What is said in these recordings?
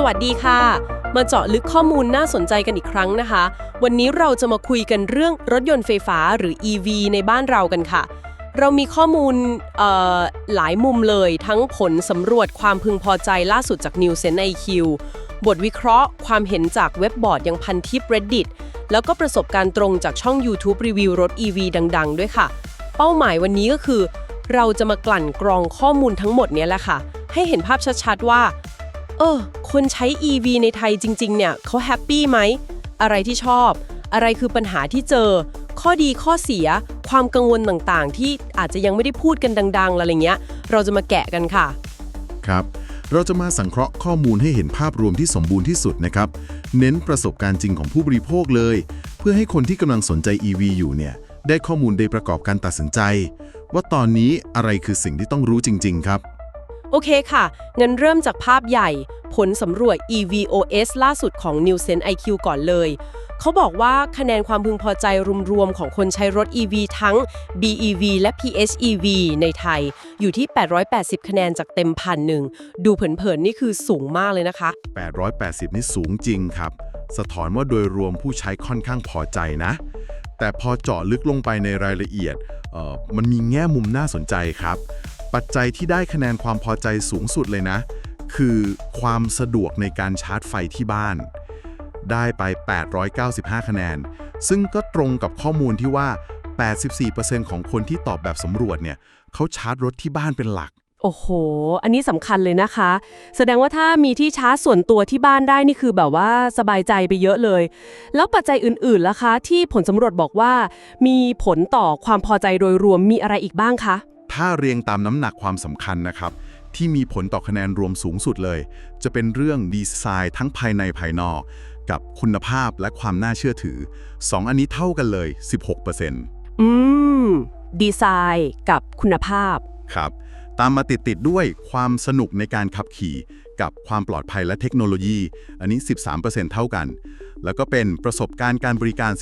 สวัสดีค่ะ มาเจาะลึกข้อมูลน่าสนใจกันอีกครั้งนะคะ วันนี้เราจะมาคุยกันเรื่องรถยนต์ไฟฟ้าหรือ EV ในบ้านเรากันค่ะ เรามีข้อมูลหลายมุมเลยทั้งผลสำรวจความพึงพอใจล่าสุดจาก New s e n s IQ บทวิเคราะห์ความเห็นจากเว็บบอร์ดอย่างพันทิป Reddit แล้วก็ประสบการณ์ตรงจากช่อง YouTube รีวิวรถ EV ดัง ๆ ด้วยค่ะ เป้าหมายวันนี้ก็คือ เราจะมากลั่นกรองข้อมูลทั้งหมดนี้แหละค่ะ ให้เห็นภาพชัดๆว่า เออ คนใช้ EV ในไทยจริง ๆ เนี่ยเขาแฮปปี้ไหม อะไรที่ชอบ อะไรคือปัญหาที่เจอ ข้อดีข้อเสีย ความกังวลต่างๆ ที่อาจจะยังไม่ได้พูดกันดัง ๆ อะไรเงี้ย เราจะมาแกะกันค่ะ ครับ เราจะมาสังเคราะห์ข้อมูลให้เห็นภาพรวมที่สมบูรณ์ที่สุดนะครับ เน้นประสบการณ์จริงของผู้บริโภคเลย เพื่อให้คนที่กำลังสนใจ EV อยู่เนี่ย ได้ข้อมูลได้ประกอบการตัดสินใจ ว่าตอนนี้อะไรคือสิ่งที่ต้องรู้จริง ๆ ครับ โอเคค่ะ เงั้นเริ่มจากภาพใหญ่ ผลสำรวจ EVOS ล่าสุดของ New Sense IQ ก่อนเลย เขาบอกว่าคะแนนความพึงพอใจรวมๆ ของคนใช้รถ EV ทั้ง BEV และ PHEV ในไทย อยู่ที่ 880 คะแนนจากเต็มพันหนึ่ง ดูเผินๆ นี่คือสูงมากเลยนะคะ 880 นี่สูงจริงครับ สะท้อนว่าโดยรวมผู้ใช้ค่อนข้างพอใจนะ แต่พอเจาะลึกลงไปในรายละเอียดเออมันมีแง่มุมน่าสนใจครับ ปัจจัยที่ได้คะแนนความพอใจสูงสุดเลยนะ คือความสะดวกในการชาร์จไฟที่บ้าน ได้ไป 895 คะแนน ซึ่งก็ตรงกับข้อมูลที่ว่า 84%ของคนที่ตอบแบบสำรวจเนี่ยเขาชาร์จรถที่บ้านเป็นหลัก โอ้โห อันนี้สำคัญเลยนะคะ แสดงว่าถ้ามีที่ชาร์จส่วนตัวที่บ้านได้นี่คือแบบว่าสบายใจไปเยอะเลย แล้วปัจจัยอื่นๆล่ะคะ ที่ผลสำรวจบอกว่า มีผลต่อความพอใจโดยรวมมีอะไรอีกบ้างคะ ถ้าเรียงตามน้ำหนักความสำคัญนะครับ ที่มีผลต่อคะแนนรวมสูงสุดเลย จะเป็นเรื่องดีไซน์ทั้งภายในภายนอก กับคุณภาพและความน่าเชื่อถือ 2 อันนี้เท่ากันเลย 16%อืม ดีไซน์กับคุณภาพ ครับ ตามมาติดๆด้วยความสนุกในการขับขี่ กับความปลอดภัยและเทคโนโลยี อันนี้ 13%เท่ากัน แล้วก็เป็นประสบการณ์การบริการ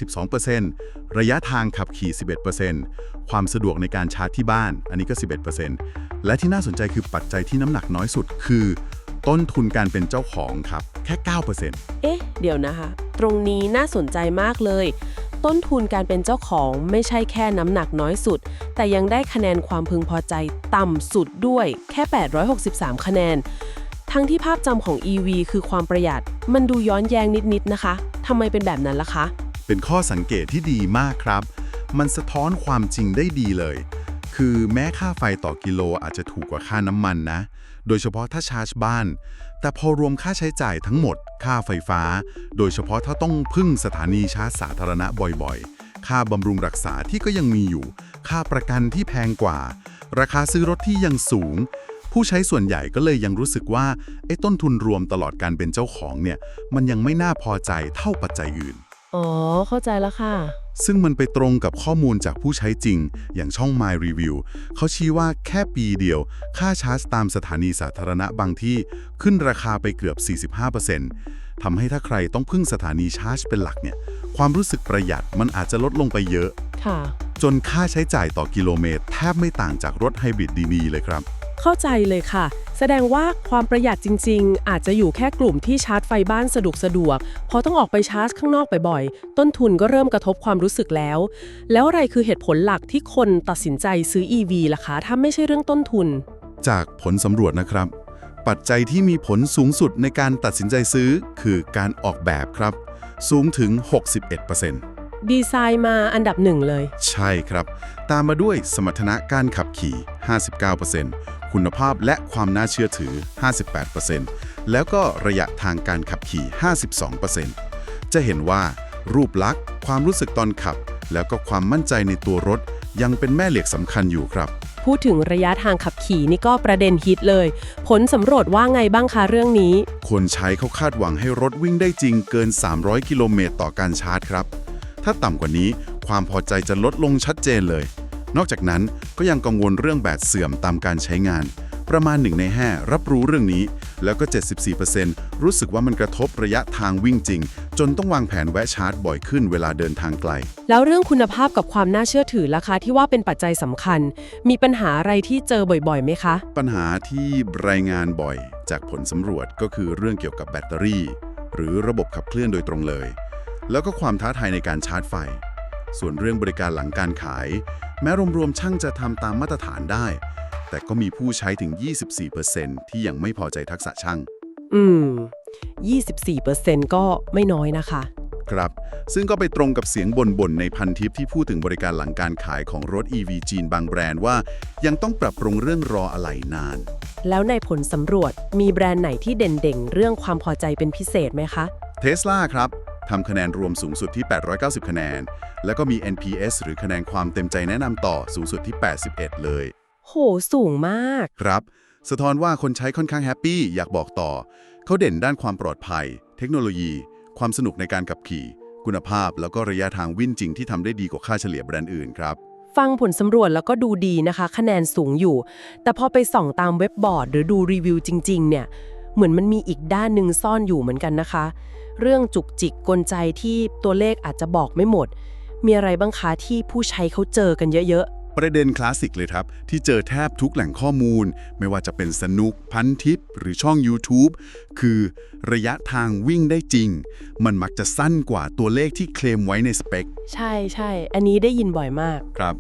12%ระยะทางขับขี่ 11%ความสะดวกในการชาร์จที่บ้าน อันนี้ก็ 11%และที่น่าสนใจคือปัจจัยที่น้ำหนักน้อยสุดคือ ต้นทุนการเป็นเจ้าของครับ แค่ 9%เอ๊ะ เดี๋ยวนะคะ ตรงนี้น่าสนใจมากเลย ต้นทุนการเป็นเจ้าของไม่ใช่แค่น้ำหนักน้อยสุด แต่ยังได้คะแนนความพึงพอใจต่ำสุดด้วยแค่ 863 คะแนน ทั้งที่ภาพจำของ EV คือความประหยัด มันดูย้อนแย้งนิดๆนะคะทำไมเป็นแบบนั้นล่ะคะ เป็นข้อสังเกตที่ดีมากครับ มันสะท้อนความจริงได้ดีเลย คือแม้ค่าไฟต่อกิโลอาจจะถูกกว่าค่าน้ำมันนะ โดยเฉพาะถ้าชาร์จบ้าน แต่พอรวมค่าใช้จ่ายทั้งหมด ค่าไฟฟ้า โดยเฉพาะถ้าต้องพึ่งสถานีชาร์จสาธารณะบ่อยๆ ค่าบำรุงรักษาที่ก็ยังมีอยู่ ค่าประกันที่แพงกว่า ราคาซื้อรถที่ยังสูง ผู้ใช้ส่วนใหญ่ก็เลยยังรู้สึกว่าไอ้ต้นทุนรวมตลอดการเป็นเจ้าของเนี่ยมันยังไม่น่าพอใจเท่าปัจจัยอื่น อ๋อ เข้าใจแล้วค่ะ ซึ่งมันไปตรงกับข้อมูลจากผู้ใช้จริง อย่างช่อง My Review เขาชี้ว่าแค่ปีเดียว ค่าชาร์จตามสถานีสาธารณะบางที่ขึ้นราคาไปเกือบ 45%ทำให้ถ้าใครต้องพึ่งสถานีชาร์จเป็นหลักเนี่ยความรู้สึกประหยัดมันอาจจะลดลงไปเยอะ ค่ะ จนค่าใช้จ่ายต่อกิโลเมตร แทบไม่ต่างจากรถไฮบริดดีๆเลยครับ เข้าใจเลยค่ะ แสดงว่าความประหยัดจริง ๆ อาจจะอยู่แค่กลุ่มที่ชาร์จไฟบ้านสะดวกสะดวกพอต้องออกไปชาร์จข้างนอกบ่อยๆ ต้นทุนก็เริ่มกระทบความรู้สึกแล้ว แล้วอะไรคือเหตุผลหลักที่คนตัดสินใจซื้อ EV ล่ะคะ ถ้าไม่ใช่เรื่องต้นทุน จากผลสำรวจนะครับ ปัจจัยที่มีผลสูงสุดในการตัดสินใจซื้อ คือการออกแบบครับ สูงถึง 61%ดีไซน์มาอันดับหนึ่งเลย ใช่ครับ ตามมาด้วยสมรรถนะการขับขี่ 59% คุณภาพและความน่าเชื่อถือ 58%แล้วก็ระยะทางการขับขี่ 52%จะเห็นว่า รูปลักษณ์ ความรู้สึกตอนขับ แล้วก็ความมั่นใจในตัวรถ ยังเป็นแม่เหล็กสำคัญอยู่ครับ พูดถึงระยะทางขับขี่นี่ก็ประเด็นฮิตเลย ผลสำรวจว่าไงบ้างคะเรื่องนี้ คนใช้เขาคาดหวังให้รถวิ่งได้จริงเกิน 300 กิโลเมตรต่อการชาร์จครับ ถ้าต่ำกว่านี้ความพอใจจะลดลงชัดเจนเลย นอกจากนั้นก็ยังกังวลเรื่องแบตเสื่อมตามการใช้งาน ประมาณ1ใน5รับรู้เรื่องนี้ แล้วก็ 74%รู้สึกว่ามันกระทบระยะทางวิ่งจริง จนต้องวางแผนแวะชาร์จบ่อยขึ้นเวลาเดินทางไกล แล้วเรื่องคุณภาพกับความน่าเชื่อถือราคาที่ว่าเป็นปัจจัยสำคัญ มีปัญหาอะไรที่เจอบ่อยๆไหมคะ ปัญหาที่รายงานบ่อย จากผลสำรวจก็คือเรื่องเกี่ยวกับแบตเตอรี่ หรือระบบขับเคลื่อนโดยตรงเลย แล้วก็ความท้าทายในการชาร์จไฟ ส่วนเรื่องบริการหลังการขาย แม้รวมๆช่างจะทำตามมาตรฐานได้ แต่ก็มีผู้ใช้ถึง 24%ที่ยังไม่พอใจทักษะช่าง อืม 24%ก็ไม่น้อยนะคะ ครับ ซึ่งก็ไปตรงกับเสียงบ่นๆในพันทิปที่พูดถึงบริการหลังการขายของรถ EV จีนบางแบรนด์ว่า ยังต้องปรับปรุงเรื่องรออะไหล่นาน แล้วในผลสำรวจมีแบรนด์ไหนที่เด่นๆ เรื่องความพอใจเป็นพิเศษไหมคะ เทสลาครับ ทำคะแนนรวมสูงสุดที่ 890 คะแนน แล้วก็มี NPS หรือคะแนนความเต็มใจแนะนำต่อสูงสุดที่ 81 เลย โห สูงมาก ครับ สะท้อนว่าคนใช้ค่อนข้างแฮปปี้อยากบอกต่อ เขาเด่นด้านความปลอดภัย เทคโนโลยี ความสนุกในการขับขี่ คุณภาพ แล้วก็ระยะทางวิ่งจริงที่ทำได้ดีกว่าค่าเฉลี่ยแบรนด์อื่นครับฟังผลสำรวจแล้วก็ดูดีนะคะ คะแนนสูงอยู่ แต่พอไปส่องตามเว็บบอร์ด หรือดูรีวิวจริง ๆ เนี่ย เหมือนมันมีอีกด้านหนึ่งซ่อนอยู่เหมือนกันนะคะ เรื่องจุกจิกกลใจที่ตัวเลขอาจจะบอกไม่หมด มีอะไรบ้างคะที่ผู้ใช้เขาเจอกันเยอะประเด็นคลาสสิกเลยครับ ที่เจอแทบทุกแหล่งข้อมูล ไม่ว่าจะเป็นสนุกพันทิป หรือช่อง YouTube คือระยะทางวิ่งได้จริง มันมักจะสั้นกว่าตัวเลขที่เคลมไว้ในสเปคๆใช่ใช่อันนี้ได้ยินบ่อยมาก ครับ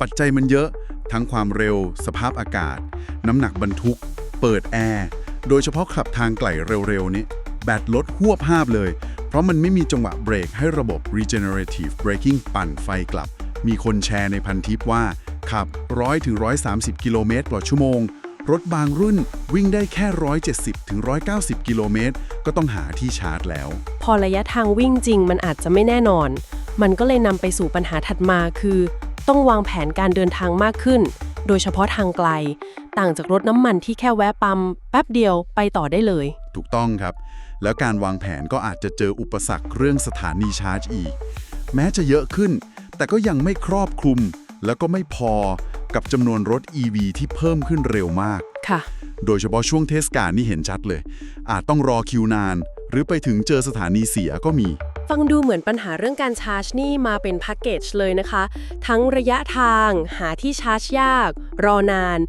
ปัจจัยมันเยอะทั้งความเร็ว สภาพอากาศ น้ำหนักบรรทุก เปิดแอร์ โดยเฉพาะขับทางไกลเร็วๆนี้ แบตลดหวบภาพเลย เพราะมันไม่มีจังหวะเบรกให้ระบบ regenerative braking ปั่นไฟกลับ มีคนแชร์ในพันทิปว่า ขับ 100ถึง130 กิโลเมตรต่อชั่วโมง รถบางรุ่นวิ่งได้แค่ 170ถึง190 กิโลเมตร ก็ต้องหาที่ชาร์จแล้ว พอระยะทางวิ่งจริงมันอาจจะไม่แน่นอน มันก็เลยนำไปสู่ปัญหาถัดมาคือ ต้องวางแผนการเดินทางมากขึ้นโดยเฉพาะทางไกล ต่างจากรถน้ำมันที่แค่แวะปั๊มแป๊บเดียวไปต่อได้เลย ถูกต้องครับ แล้วการวางแผนก็อาจจะเจออุปสรรคเรื่องสถานีชาร์จอีก แม้จะเยอะขึ้น แต่ก็ยังไม่ครอบคลุม แล้วก็ไม่พอกับจำนวนรถ EV ที่เพิ่มขึ้นเร็วมาก ค่ะ โดยเฉพาะช่วงเทศกาลนี่เห็นชัดเลย อาจต้องรอคิวนาน หรือไปถึงเจอสถานีเสียก็มี ฟังดูเหมือนปัญหาเรื่องการชาร์จนี่มาเป็นแพ็กเกจเลยนะคะ ทั้งระยะทางหาที่ชาร์จยาก รอนาน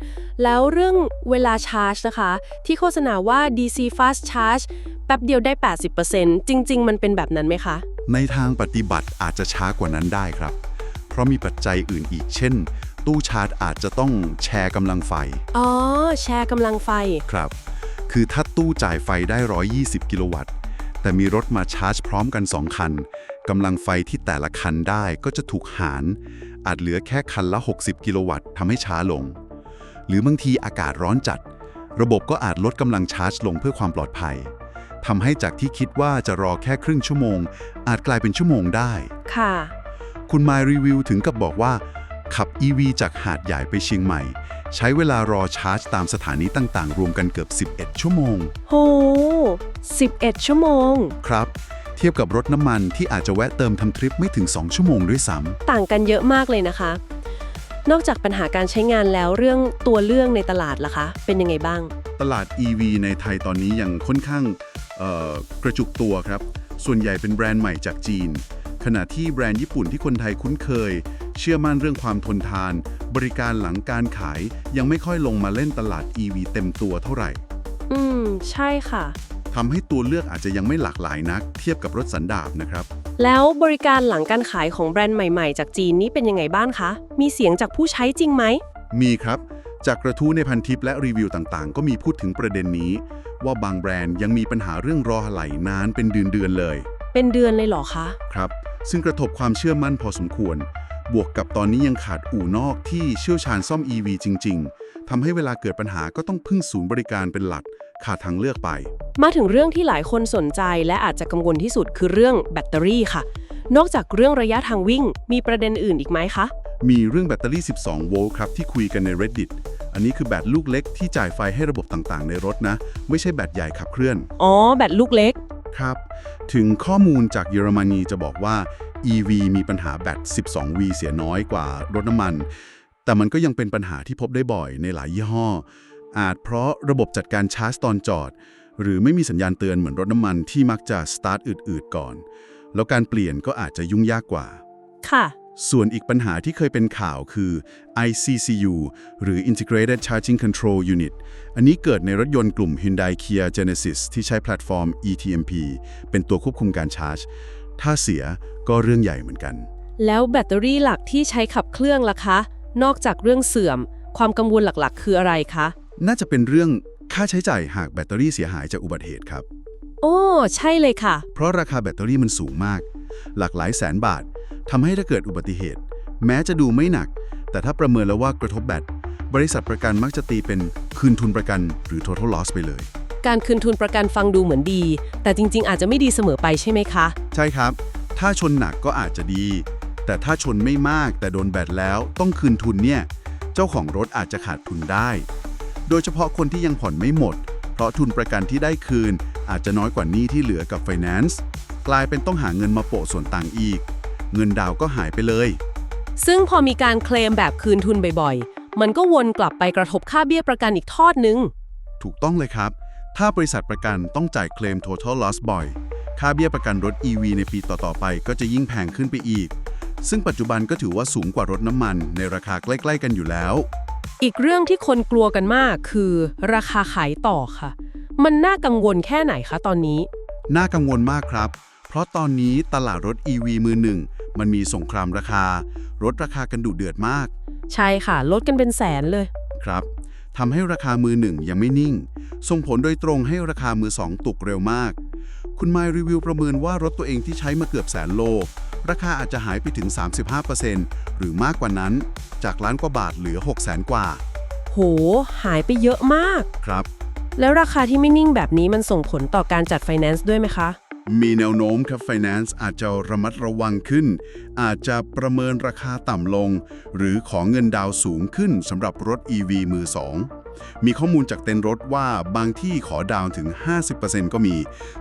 แล้วเรื่องเวลาชาร์จนะคะ ที่โฆษณาว่า DC Fast Charge แป๊บเดียวได้ 80%จริง ๆ มันเป็นแบบนั้นไหมคะ ในทางปฏิบัติอาจจะช้ากว่านั้นได้ครับ เพราะมีปัจจัยอื่นอีกเช่น ตู้ชาร์จอาจจะต้องแชร์กำลังไฟ อ๋อ แชร์กำลังไฟ ครับ คือถ้าตู้จ่ายไฟได้ 120 กิโลวัตต์ แต่มีรถมาชาร์จพร้อมกัน 2 คันกำลังไฟที่แต่ละคันได้ก็จะถูกหาร อาจเหลือแค่คันละ 60 กิโลวัตต์ทำให้ช้าลง หรือบางทีอากาศร้อนจัด ระบบก็อาจลดกำลังชาร์จลงเพื่อความปลอดภัยทำให้จากที่คิดว่าจะรอแค่ครึ่งชั่วโมง อาจกลายเป็นชั่วโมงได้ ค่ะ คุณมายรีวิวถึงกับบอกว่า ขับ EV จากหาดใหญ่ไปเชียงใหม่ ใช้เวลารอชาร์จตามสถานีต่างๆ รวมกันเกือบ 11 ชั่วโมง โห11 ชั่วโมง ครับ เทียบกับรถน้ำมันที่อาจจะแวะเติมทำทริปไม่ถึง 2 ชั่วโมงด้วยซ้ต่างกันเยอะมากเลยนะคะ นอกจากปัญหาการใช้งานแล้วเรื่องตัวเรื่องในตลาดล่ะคะ เป็นยังไงบ้างำตลาด EV ในไทยตอนนี้ยังค่อนข้างเอ่อกระจุกตัวครับ ส่วนใหญ่เป็นแบรนด์ใหม่จากจีนข ณะที่แบรนด์ญี่ปุ่นที่คนไทยคุ้นเคย เชื่อมั่นเรื่องความทนทาน บริการหลังการขายยังไม่ค่อยลงมาเล่นตลาด EV เต็มตัวเท่าไหร่ อืม ใช่ค่ะ ทำให้ตัวเลือกอาจจะยังไม่หลากหลายนัก เทียบกับรถสันดาปนะครับ แล้วบริการหลังการขายของแบรนด์ใหม่ๆ จากจีนนี่เป็นยังไงบ้างคะ มีเสียงจากผู้ใช้จริงไหม มีครับ จากกระทู้ในพันทิปและรีวิวต่างๆ ก็มีพูดถึงประเด็นนี้ ว่าบางแบรนด์ยังมีปัญหาเรื่องรอไหลนานเป็นเดือนๆเลย เป็นเดือนเลยเหรอคะ ครับ ซึ่งกระทบความเชื่อมั่นพอสมควร บวกกับตอนนี้ยังขาดอู่นอกที่เชี่ยวชาญซ่อม EV จริง ๆทำให้เวลาเกิดปัญหาก็ต้องพึ่งศูนย์บริการเป็นหลัก ขาดทางเลือกไป มาถึงเรื่องที่หลายคนสนใจและอาจจะกังวลที่สุดคือเรื่องแบตเตอรี่ค่ะ นอกจากเรื่องระยะทางวิ่ง มีประเด็นอื่นอีกไหมคะมีเรื่องแบตเตอรี่ 12 โวลต์ครับที่คุยกันใน Reddit อันนี้คือแบตลูกเล็กที่จ่ายไฟให้ระบบต่างๆ ในรถนะ ไม่ใช่แบตใหญ่ขับเคลื่อน อ๋อ แบตลูกเล็ก ครับ ถึงข้อมูลจากเยอรมนีจะบอกว่า EV มีปัญหาแบต 12V เสียน้อยกว่ารถน้ำมัน แต่มันก็ยังเป็นปัญหาที่พบได้บ่อยในหลายยี่ห้อ อาจเพราะระบบจัดการชาร์จตอนจอด หรือไม่มีสัญญาณเตือนเหมือนรถน้ำมันที่มักจะสตาร์ทอืดๆก่อน แล้วการเปลี่ยนก็อาจจะยุ่งยากกว่า ค่ะ ส่วนอีกปัญหาที่เคยเป็นข่าวคือ ICCU หรือ Integrated Charging Control Unit อันนี้เกิดในรถยนต์กลุ่ม Hyundai Kia Genesis ที่ใช้แพลตฟอร์ม ETMP เป็นตัวควบคุมการชาร์จ ถ้าเสียก็เรื่องใหญ่เหมือนกัน แล้วแบตเตอรี่หลักที่ใช้ขับเครื่องล่ะคะ นอกจากเรื่องเสื่อม ความกังวลหลักๆ คืออะไรคะ น่าจะเป็นเรื่องค่าใช้จ่ายหากแบตเตอรี่เสียหายจากอุบัติเหตุครับ โอ้ ใช่เลยค่ะ เพราะราคาแบตเตอรี่มันสูงมาก หลากหลายแสนบาท ทำให้ถ้าเกิดอุบัติเหตุ แม้จะดูไม่หนัก แต่ถ้าประเมินแล้วว่ากระทบแบตบริษัทประกันมักจะตีเป็นคืนทุนประกัน หรือ total loss ไปเลย การคืนทุนประกันฟังดูเหมือนดี แต่จริง ๆ อาจจะไม่ดีเสมอไปใช่ไหมคะ ใช่ครับ ถ้าชนหนักก็อาจจะดี แต่ถ้าชนไม่มากแต่โดนแบตแล้วต้องคืนทุนเนี่ย เจ้าของรถอาจจะขาดทุนได้ โดยเฉพาะคนที่ยังผ่อนไม่หมด เพราะทุนประกันที่ได้คืน อาจจะน้อยกว่าหนี้ที่เหลือกับ Finance กลายเป็นต้องหาเงินมาโปะส่วนต่างอีก เงินดาวน์ก็หายไปเลย ซึ่งพอมีการเคลมแบบคืนทุนบ่อยๆ มันก็วนกลับไปกระทบค่าเบี้ยประกันอีกทอดนึง ถูกต้องเลยครับ ถ้าบริษัทประกันต้องจ่ายเคลม total loss บ่อย ค่าเบี้ยประกันรถ EV ในปีต่อๆไปก็จะยิ่งแพงขึ้นไปอีก ซึ่งปัจจุบันก็ถือว่าสูงกว่ารถน้ำมันในราคาใกล้ ๆ กันอยู่แล้ว อีกเรื่องที่คนกลัวกันมากคือ ราคาขายต่อค่ะ มันน่ากังวลแค่ไหนคะตอนนี้ น่ากังวลมากครับ เพราะตอนนี้ตลาดรถ EV มือหนึ่ง มันมีสงครามราคารถราคากันดุเดือดมาก ใช่ค่ะ ลดกันเป็นแสนเลย ครับทำให้ราคามือหนึ่งยังไม่นิ่ง ส่งผลโดยตรงให้ราคามือสองตกเร็วมาก คุณไมล์รีวิวประเมินว่ารถตัวเองที่ใช้มาเกือบแสนโล ราคาอาจจะหายไปถึง 35%หรือมากกว่านั้น จากล้านกว่าบาทเหลือ 6 0แสนกว่า โห หายไปเยอะมาก ครับ แล้วราคาที่ไม่นิ่งแบบนี้มันส่งผลต่อการจัดไฟแนนซ์ด้วยไหมคะ มีแนวโน้มครับ Finance อาจจะระมัดระวังขึ้น อาจจะประเมินราคาต่ำลง หรือขอเงินดาวน์สูงขึ้นสำหรับรถ EV มือ2มีข้อมูลจากเต็นท์รถว่าบางที่ขอดาวน์ถึง 50%ก็มี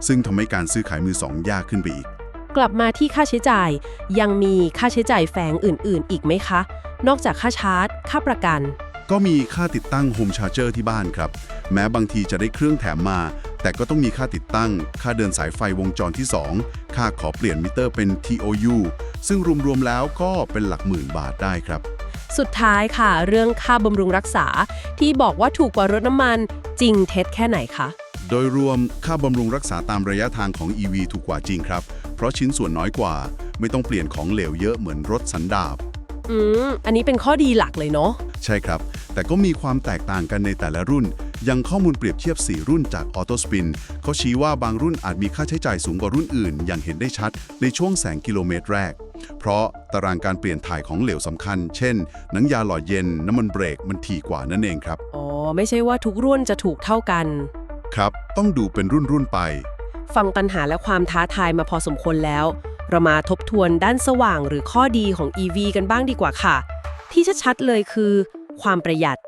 ซึ่งทำให้การซื้อขายมือ2ยากขึ้นไปอีก กลับมาที่ค่าใช้จ่าย ยังมีค่าใช้จ่ายแฝงอื่น ๆ อีกไหมคะ นอกจากค่าชาร์จ ค่าประกัน ก็มีค่าติดตั้ง Home Charger ที่บ้านครับ แม้บางทีจะได้เครื่องแถมมา แต่ก็ต้องมีค่าติดตั้ง ค่าเดินสายไฟวงจรที่ 2 ค่าขอเปลี่ยนมิเตอร์เป็น TOU ซึ่งรวมๆแล้วก็เป็นหลักหมื่นบาทได้ครับ สุดท้ายค่ะ เรื่องค่าบำรุงรักษา ที่บอกว่าถูกกว่ารถน้ำมันจริงเท็จแค่ไหนคะ โดยรวมค่าบำรุงรักษาตามระยะทางของ EV ถูกกว่าจริงครับ เพราะชิ้นส่วนน้อยกว่า ไม่ต้องเปลี่ยนของเหลวเยอะเหมือนรถสันดาปอืม อันนี้เป็นข้อดีหลักเลยเนาะ ใช่ครับ แต่ก็มีความแตกต่างกันในแต่ละรุ่น ยังข้อมูลเปรียบเทียบ 4 รุ่นจาก AutoSpin เขาชี้ว่าบางรุ่นอาจมีค่าใช้จ่ายสูงกว่ารุ่นอื่น อย่างเห็นได้ชัดในช่วงแสงกิโลเมตรแรก เพราะตารางการเปลี่ยนถ่ายของเหลวสำคัญ เช่นหนังยาหล่อเย็น น้ำมันเบรกมันถี่กว่านั่นเองครับ อ๋อ ไม่ใช่ว่าทุกรุ่นจะถูกเท่ากัน ครับ ต้องดูเป็นรุ่นรุ่นๆไป ฟังปัญหาและความท้าทายมาพอสมควรแล้ว เรามาทบทวนด้านสว่างหรือข้อดีของ EV กันบ้างดีกว่าค่ะ ที่ชัดๆเลยคือ ความประหยัด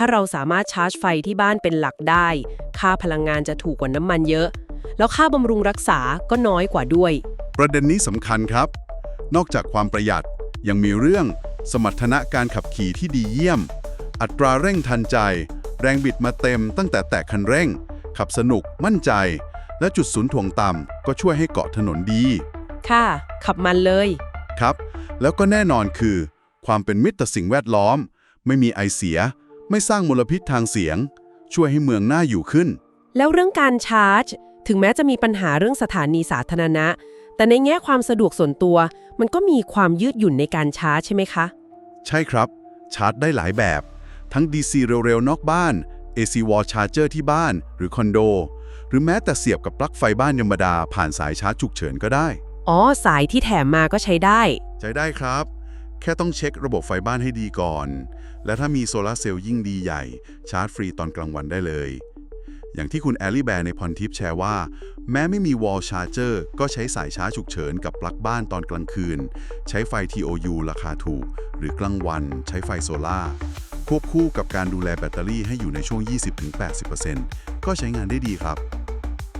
ถ้าเราสามารถชาร์จไฟที่บ้านเป็นหลักได้ ค่าพลังงานจะถูกกว่าน้ำมันเยอะ แล้วค่าบำรุงรักษาก็น้อยกว่าด้วย ประเด็นนี้สำคัญครับ นอกจากความประหยัดยังมีเรื่องสมรรถนะการขับขี่ที่ดีเยี่ยม อัตราเร่งทันใจ แรงบิดมาเต็มตั้งแต่แตะคันเร่ง ขับสนุกมั่นใจ และจุดศูนย์ถ่วงต่ำก็ช่วยให้เกาะถนนดี ค่ะ ขับมันเลย ครับ แล้วก็แน่นอนคือ ความเป็นมิตรต่อสิ่งแวดล้อม ไม่มีไอเสีย ไม่สร้างมลพิษทางเสียง ช่วยให้เมืองน่าอยู่ขึ้น แล้วเรื่องการชาร์จ ถึงแม้จะมีปัญหาเรื่องสถานีสาธารณะ แต่ในแง่ความสะดวกส่วนตัว มันก็มีความยืดหยุ่นในการชาร์จใช่ไหมคะ ใช่ครับ ชาร์จได้หลายแบบ ทั้ง DC เร็วๆ นอกบ้าน AC wall charger ที่บ้านหรือคอนโด หรือแม้แต่เสียบกับปลั๊กไฟบ้านธรรมดา ผ่านสายชาร์จฉุกเฉินก็ได้ อ๋อ สายที่แถมมาก็ใช้ได้ ใช้ได้ครับ แค่ต้องเช็คระบบไฟบ้านให้ดีก่อน และถ้ามีโซลาร์เซลล์ยิ่งดีใหญ่ ชาร์จฟรีตอนกลางวันได้เลย อย่างที่คุณแอลลี่แบร์ในพรทิปแชร์ว่า แม้ไม่มี wall charger ก็ใช้สายชาร์จฉุกเฉินกับปลั๊กบ้านตอนกลางคืน ใช้ไฟ TOU ราคาถูก หรือกลางวัน ใช้ไฟโซลา่าควบคู่กับการดูแลแบตเตอรี่ให้อยู่ในช่วง 20-80%ก็ใช้งานได้ดีครับ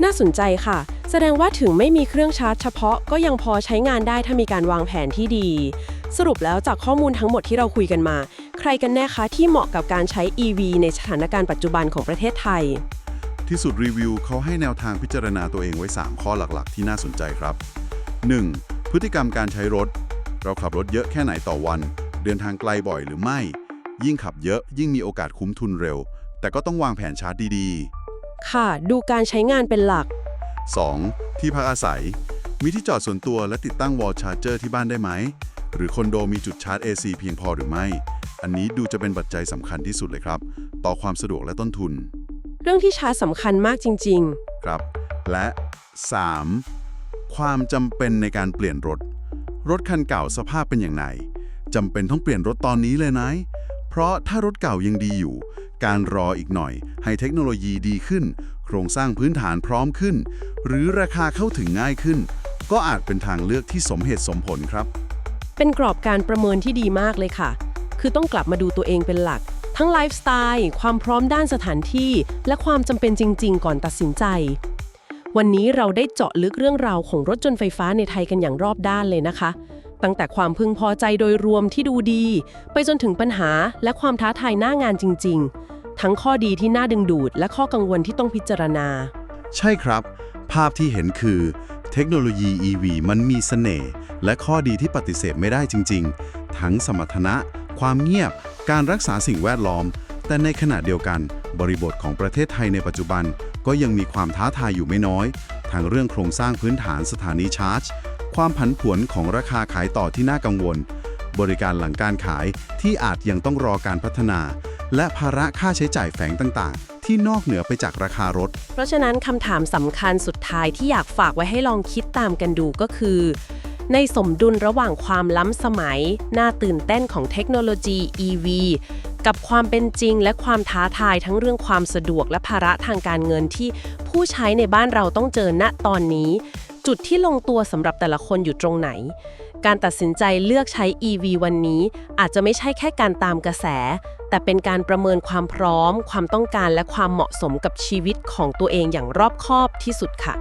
น่าสนใจค่ะ แสดงว่าถึงไม่มีเครื่องชาร์จเฉพาะก็ยังพอใช้งานได้ถ้ามีการวางแผนที่ดี สรุปแล้วจากข้อมูลทั้งหมดที่เราคุยกันมา ใครกันแน่คะที่เหมาะกับการใช้ EV ในสถานการณ์ปัจจุบันของประเทศไทย ที่สุดรีวิวเขาให้แนวทางพิจารณาตัวเองไว้ 3 ข้อหลักๆ ที่น่าสนใจครับ 1. พฤติกรรมการใช้รถ เราขับรถเยอะแค่ไหนต่อวัน เดินทางไกลบ่อยหรือไม่ ยิ่งขับเยอะยิ่งมีโอกาสคุ้มทุนเร็ว แต่ก็ต้องวางแผนชาร์จดีค่ะ ดูการใช้งานเป็นหลัก ๆ 2. ที่พักอาศัย มีที่จอดส่วนตัวและติดตั้งวอลชาร์เจอร์ที่บ้านได้ไหม หรือคอนโดมีจุดชาร์จ AC เพียงพอหรือไม่ อันนี้ดูจะเป็นปัจจัยสำคัญที่สุดเลยครับ ต่อความสะดวกและต้นทุน เรื่องที่ชาร์จสำคัญมากจริง ครับ และ 3. ความจำเป็นในการเปลี่ยนรถ รถคันเก่าสภาพเป็นอย่างไรจำเป็นต้องเปลี่ยนรถตอนนี้เลยนะ เพราะถ้ารถเก่ายังดีอยู่ การรออีกหน่อย ให้เทคโนโลยีดีขึ้น โครงสร้างพื้นฐานพร้อมขึ้น หรือราคาเข้าถึงง่ายขึ้น ก็อาจเป็นทางเลือกที่สมเหตุสมผลครับๆ เป็นกรอบการประเมินที่ดีมากเลยค่ะ คือต้องกลับมาดูตัวเองเป็นหลัก ทั้งไลฟ์สไตล์ ความพร้อมด้านสถานที่ และความจำเป็นจริง ๆ ก่อนตัดสินใจ วันนี้เราได้เจาะลึกเรื่องราวของรถยนไฟฟ้าในไทยกันอย่างรอบด้านเลยนะคะ ตั้งแต่ความพึงพอใจโดยรวมที่ดูดี ไปจนถึงปัญหาและความท้าทายหน้างานจริง ๆ ทั้งข้อดีที่น่าดึงดูด และข้อกังวลที่ต้องพิจารณา ใช่ครับ ภาพที่เห็นคือ เทคโนโลยี EV มันมีเสน่ห์และข้อดีที่ปฏิเสธไม่ได้จริง ๆ ทั้งสมรรถนะ ความเงียบ การรักษาสิ่งแวดล้อม แต่ในขณะเดียวกัน บริบทของประเทศไทยในปัจจุบัน ก็ยังมีความท้าทายอยู่ไม่น้อย ทั้งเรื่องโครงสร้างพื้นฐานสถานีชาร์จ ความผันผวนของราคาขายต่อที่น่ากังวล บริการหลังการขายที่อาจยังต้องรอการพัฒนา และภาระค่าใช้จ่ายแฝงต่างๆ ที่นอกเหนือไปจากราคารถ เพราะฉะนั้นคำถามสำคัญสุดท้ายที่อยากฝากไว้ให้ลองคิดตามกันดูก็คือ ในสมดุลระหว่างความล้ำสมัย น่าตื่นเต้นของเทคโนโลยี EV กับความเป็นจริงและความท้าทายทั้งเรื่องความสะดวกและภาระทางการเงินที่ผู้ใช้ในบ้านเราต้องเจอณตอนนี้ จุดที่ลงตัวสำหรับแต่ละคนอยู่ตรงไหน การตัดสินใจเลือกใช้ EV วันนี้ อาจจะไม่ใช่แค่การตามกระแส แต่เป็นการประเมินความพร้อม ความต้องการและความเหมาะสมกับชีวิตของตัวเองอย่างรอบคอบที่สุดค่ะ